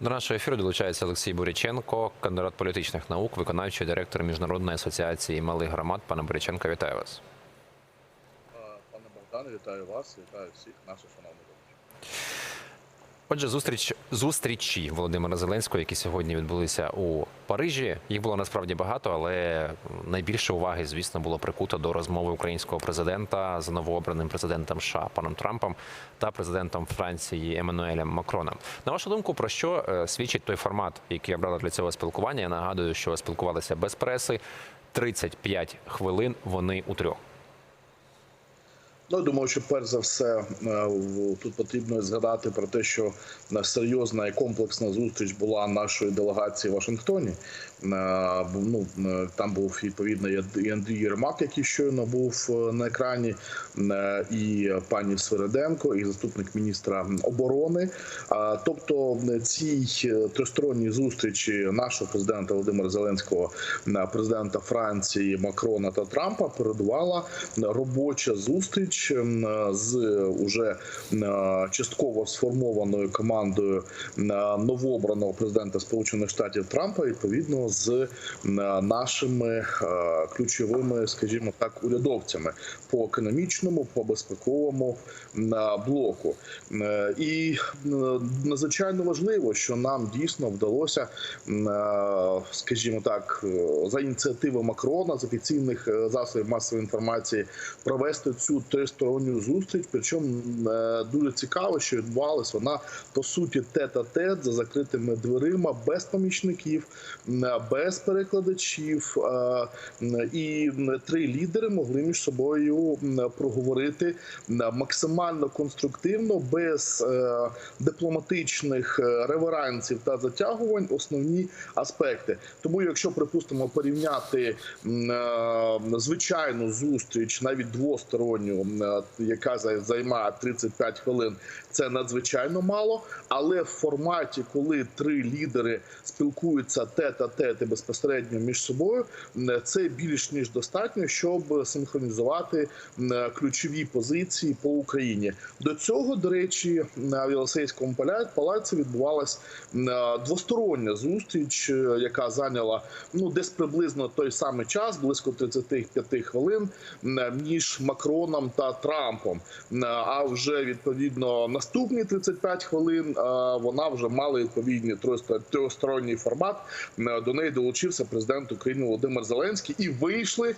До нашого ефіру долучається Олексій Буряченко, кандидат політичних наук, виконавчий директор Міжнародної асоціації малих громад. Пане Буряченко, вітаю вас. Пане Богдане, вітаю вас, вітаю всіх наших шановних. Отже, зустріч зустрічі Володимира Зеленського, які сьогодні відбулися у Парижі. Їх було насправді багато, але найбільше уваги, звісно, було прикуто до розмови українського президента з новообраним президентом США паном Трампом та президентом Франції Еммануелем Макроном. На вашу думку, про що е, свідчить той формат, який обрали для цього спілкування? Я нагадую, що спілкувалися без преси 35 хвилин. Вони у трьох. Ну, думаю, що перш за все е, тут потрібно згадати про те, що серйозна і комплексна зустріч була нашої делегації в Вашингтоні. Е, Ну, е, там був відповідно і Андрій Єрмак, який щойно був е, на екрані, е, і пані Свириденко, і заступник міністра оборони. А, Тобто е, цій е, тристоронній зустрічі нашого президента Володимира Зеленського, е, президента Франції Макрона та Трампа передувала робоча зустріч з уже е, частково сформованою командою е, новообраного президента Сполучених Штатів Трампа, відповідно з е, нашими е, ключовими, скажімо так, урядовцями по економічному, по безпековому е, блоку. І надзвичайно важливо, що нам дійсно вдалося, скажімо так, за ініціативи Макрона з офіційних засобів масової інформації провести цю тристоронню зустріч. Причому дуже цікаво, що відбувалася вона по суті тет-а-тет за закритими дверима, без помічників, без перекладачів. І три лідери могли між собою проговорити максимально конструктивно, без е, дипломатичних е, реверансів та затягувань основні аспекти. Тому, якщо припустимо порівняти е, звичайну зустріч, навіть двосторонню, яка займає 35 хвилин, це надзвичайно мало. Але в форматі, коли три лідери спілкуються тет-а-тет і безпосередньо між собою, це більш ніж достатньо, щоб синхронізувати ключові позиції по Україні. До цього, до речі, на Єлисейському поля- палаці відбувалась двостороння зустріч, е, яка зайняла ну десь приблизно той самий час, близько 35 хвилин, між Макроном та Трампом. А вже відповідно наступні 35 хвилин вона вже мала відповідний трьохсторонній формат. До неї долучився президент України Володимир Зеленський, і вийшли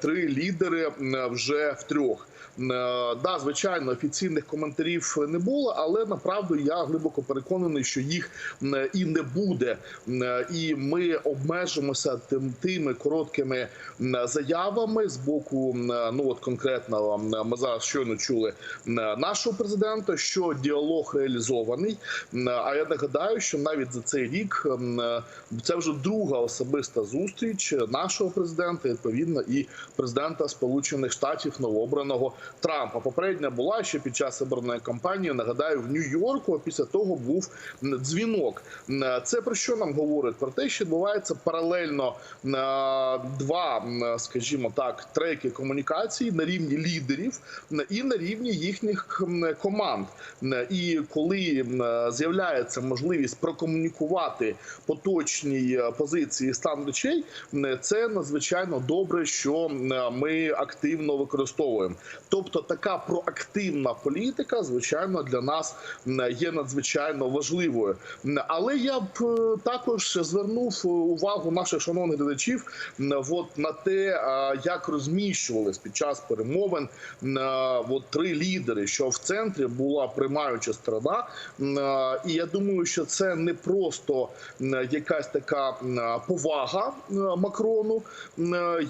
три лідери вже втрьох. М, е, Да, звичайно, офіційних коментарів не було, але направду я глибоко переконаний, що їх і не буде. Е, І ми обмежимося тим тими короткими заявами з боку. е, Ну от конкретно ми зараз щойно чули нашого президента, що діалог реалізований. А я нагадаю, що навіть за цей рік це вже друга особиста зустріч нашого президента, відповідно, і президента Сполучених Штатів новообраного Трампа. Попередня була ще під час обраної кампанії. Нагадаю, в Нью-Йорку. Після того був дзвінок. Це про що нам говорить? Про те, що відбувається паралельно м, два, скажімо так, треки комунікації на рівні лідерів м, і на рівні їхніх команд. І коли з'являється можливість прокомунікувати поточні е, позиції стан речей, це надзвичайно добре, що ми активно використовуємо. Тобто, така проактивна політика, звичайно, для нас є надзвичайно важливою. Але я б е, також звернув е, увагу наших шановних глядачів от на те, як розміщувались під час перемовин от три лідери, що в центрі була приймаюча сторона. І я думаю, що це не просто якась така повага Макрону.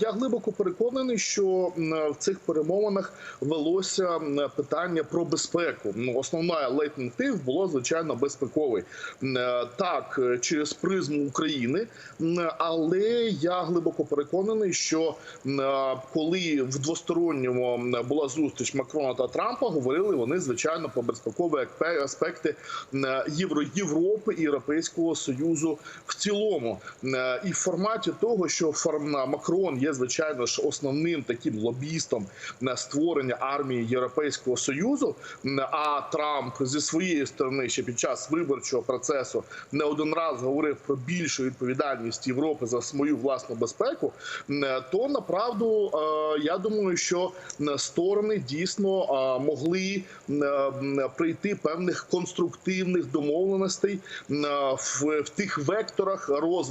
Я глибоко переконаний, що в цих перемовинах велося питання про безпеку. Ну, основна лейтмотив було звичайно безпековий. Е, Так, е, через призму України, але я глибоко переконаний, що е, коли в двосторонньому була зустріч Макрона та Трампа. Говорили вони звичайно про безпекові аспекти е, Євро Європи і Європейського союзу в цілому. Е, І в форматі того, що Макрон є звичайно ж основним таким лобістом на створення армії Європейського союзу. А Трамп зі своєї сторони ще під час виборчого процесу не один раз говорив про більшу відповідальність Європи за свою власну безпеку. То направду е, я думаю, що сторони дійсно е, могли прийти певних конструктивних домовленостей в тих векторах розвитку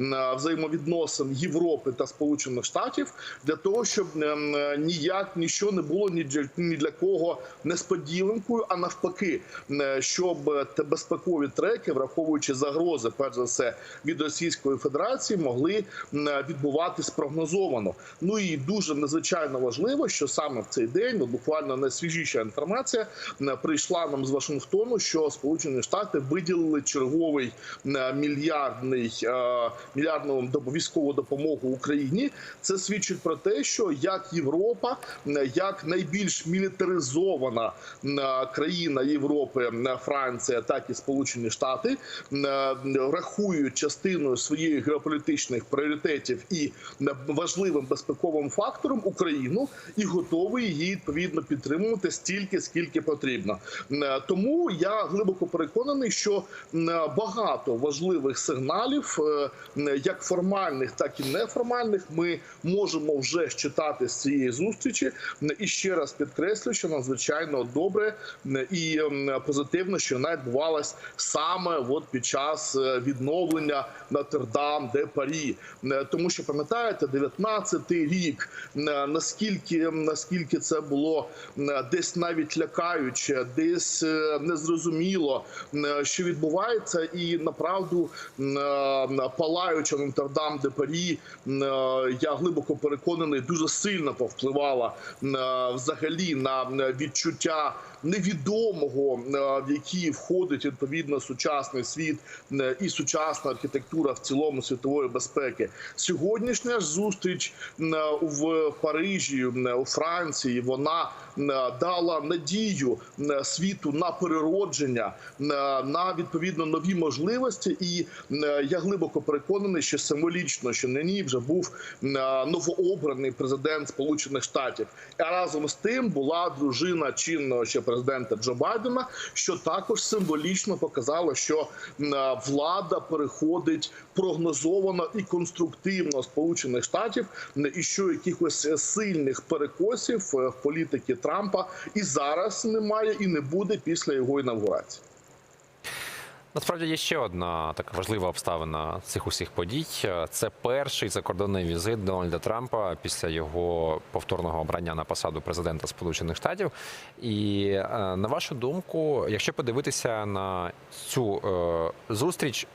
м, взаємовідносин Європи та Сполучених Штатів для того, щоб ем, ніяк нічого не було ні для ні для кого несподіванкою, а навпаки, щоб те безпекові треки, враховуючи загрози, перш за все від Російської Федерації, могли відбуватись прогнозовано. Ну і дуже надзвичайно важливо, що саме в цей день, буквально найсвіжіша інформація, прийшла нам з Вашингтону, що Сполучені Штати виділили черговий мільярдний е, мільярдну доп- військову допомогу Україні. Це свідчить про те, що як Європа, як найбільш мілітаризована країна Європи, Франція, так і Сполучені Штати рахують частиною своїх геополітичних пріоритетів і важливим безпековим фактором Україну і готові її відповідно підтримувати стільки, скільки потрібно. Тому я глибоко переконаний, що багато важливих сигналів, е, як формальних, так і неформальних, ми можемо вже читати з цієї зустрічі. І ще раз підкреслю, що надзвичайно добре і позитивно, що вона відбувалась саме от під час е, відновлення Нотр-Дам де Парі, тому що пам'ятаєте, 19-й рік наскільки наскільки це було десь навіть лякаюче, десь е, незрозуміло, що відбувається, і направду е, палаюча Нотр-Дам де Парі, е, я глибоко переконаний, дуже сильно повпливала е, взагалі на відчуття невідомого, е, в який входить відповідно сучасний світ е, і сучасна архітектура в цілому світової безпеки. Сьогоднішня ж зустріч е, в Парижі, у Франції, вона дала надію світу на переродження, на відповідно нові можливості. І я глибоко переконаний, що символічно, що нині вже був новообраний президент Сполучених Штатів. А разом з тим була дружина чинного ще президента Джо Байдена, що також символічно показало, що влада переходить прогнозовано і конструктивно Сполучених Штатів, і що якихось сильних перекосів е, в політики Трампа і зараз немає, і не буде після його інавгурації. Насправді є ще одна така важлива обставина цих усіх подій. Це перший закордонний візит Дональда Трампа після його повторного обрання на посаду президента Сполучених Штатів. І е, на вашу думку, якщо подивитися на цю е, зустріч.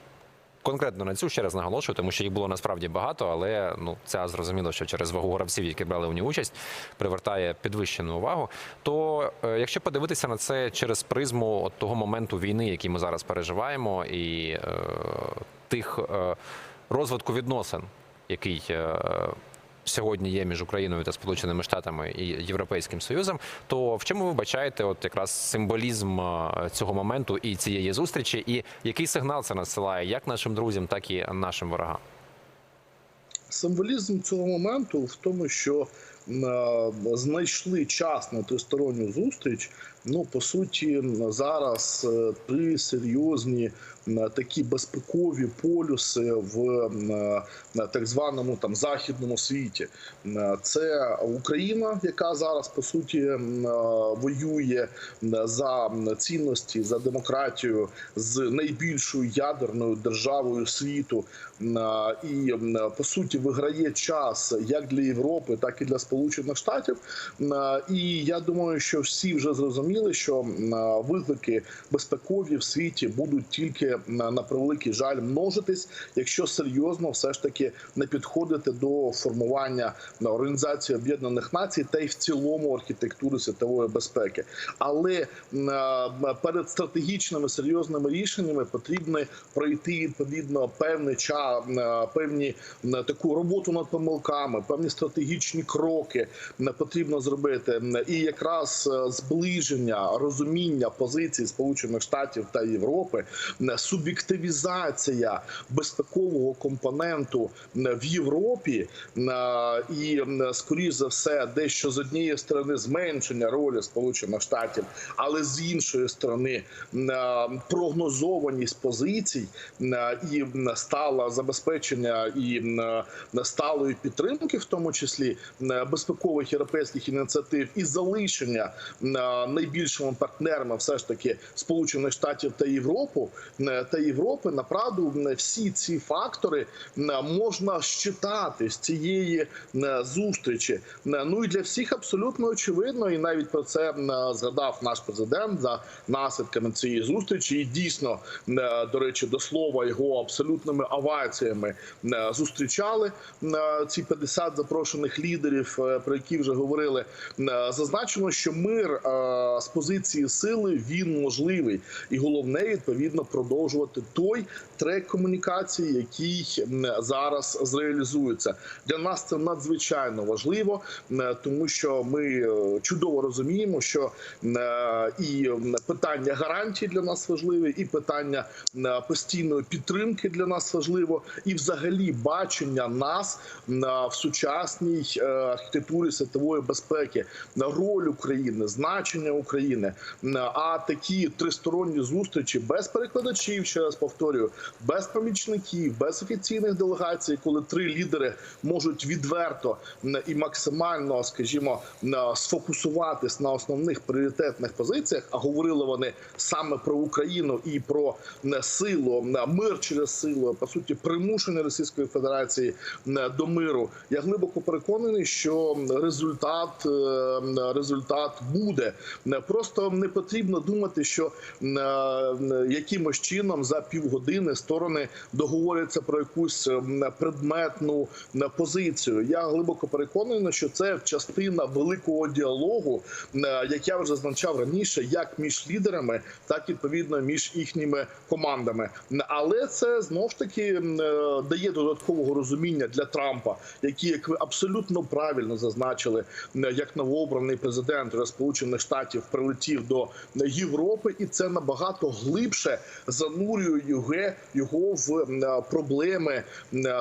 Конкретно на цю ще раз наголошую, тому що їх було насправді багато, але ну це зрозуміло, що через вагу гравців, які брали у ній участь, привертає підвищену увагу. То е, якщо подивитися на це через призму от того моменту війни, який ми зараз переживаємо, і е, тих е, розвитку відносин, який е, сьогодні є між Україною та Сполученими Штатами і Європейським Союзом, то в чому ви бачаєте от якраз символізм е, цього моменту і цієї зустрічі, і який сигнал це насилає як нашим друзям, так і нашим ворогам? Символізм цього моменту в тому, що е, знайшли час на тристоронню зустріч. Ну, по суті, зараз е, три серйозні е, такі безпекові полюси в е, так званому там західному світі. Е, Це Україна, яка зараз по суті е, воює за цінності, за демократію з найбільшою ядерною державою світу, і по суті виграє час як для Європи, так і для Сполучених Штатів. І я думаю, що всі вже зрозуміли. що виклики безпекові в світі будуть тільки м, на превеликий жаль множитись, якщо серйозно все ж таки не підходити до формування на Організації Об'єднаних Націй та й в цілому архітектури світової безпеки. Але е, перед стратегічними серйозними рішеннями потрібно пройти відповідно певний час, певні м, таку роботу над помилками, певні стратегічні кроки м, потрібно зробити. І якраз е, зближення розуміння позицій Сполучених Штатів та Європи, суб'єктивізація безпекового компоненту в Європі і скоріш за все, дещо з однієї сторони зменшення ролі Сполучених Штатів, але з іншої сторони прогнозованість позицій і стала забезпечення і сталої підтримки, в тому числі безпекових європейських ініціатив, і залишення найбільшими партнерами, все ж таки Сполучених Штатів та Європу та Європи, направду всі ці фактори можна щитати з цієї зустрічі. Ну і для всіх абсолютно очевидно, і навіть про це згадав наш президент за наслідками цієї зустрічі. І дійсно, м, до речі, до слова його абсолютними оваціями зустрічали м, ці 50 запрошених лідерів, е, про які вже говорили. Зазначено, що мир е, з позиції сили він можливий, і головне відповідно продовжувати той трек комунікації, який зараз зреалізується. Для нас це надзвичайно важливо, тому що ми е, чудово розуміємо, що е, і питання гарантій для нас важливе, і питання постійної підтримки для нас важливо, і взагалі бачення нас в сучасній е, архітектурі світової безпеки, роль України, значення України. А такі тристоронні зустрічі без перекладачів, ще раз повторюю, без помічників, без офіційних делегацій, коли три лідери можуть відверто і максимально, скажімо, сфокусуватись на основних пріоритетних позиціях. А говорили вони саме про Україну і про силу, мир через силу, по суті, примушення Російської Федерації до миру. Я глибоко переконаний, що результат е, результат буде. Просто не потрібно думати, що якимось чином за півгодини сторони договоряться про якусь предметну позицію. Я глибоко переконаний, що це частина великого діалогу, як я вже зазначав раніше, як між лідерами, так і відповідно між їхніми командами. Але це знов ж таки е, дає додаткового розуміння для Трампа, який, як ви абсолютно правильно зазначили, як новообраний президент Сполучених Штатів прилетів до Європи, і це набагато глибше занурює його, його в проблеми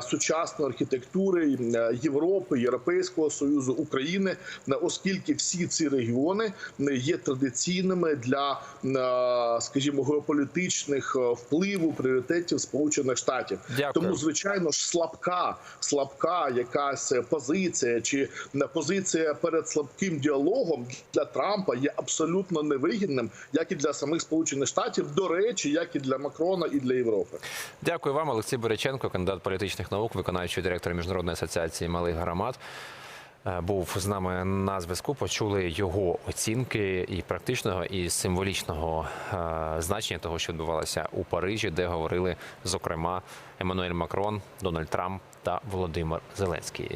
сучасної архітектури Європи, Європейського союзу України, оскільки всі ці регіони є традиційними для, скажімо, геополітичних е, впливу пріоритетів Сполучених Штатів. Дякую. Тому звичайно ж слабка, слабка якась позиція чи позиція перед слабким діалогом для Трампа є абсолютно невигідним, як і для самих Сполучених Штатів. До речі, як і для Макрона і для Європи. Дякую вам, Олексій Боряченко, кандидат політичних наук, виконуючий директор міжнародної асоціації малих громад. Е, Був з нами на зв'язку. Почули його оцінки і практичного, і символічного е, значення того, що відбувалося у Парижі, де говорили зокрема Еммануель Макрон, Дональд Трамп та Володимир Зеленський.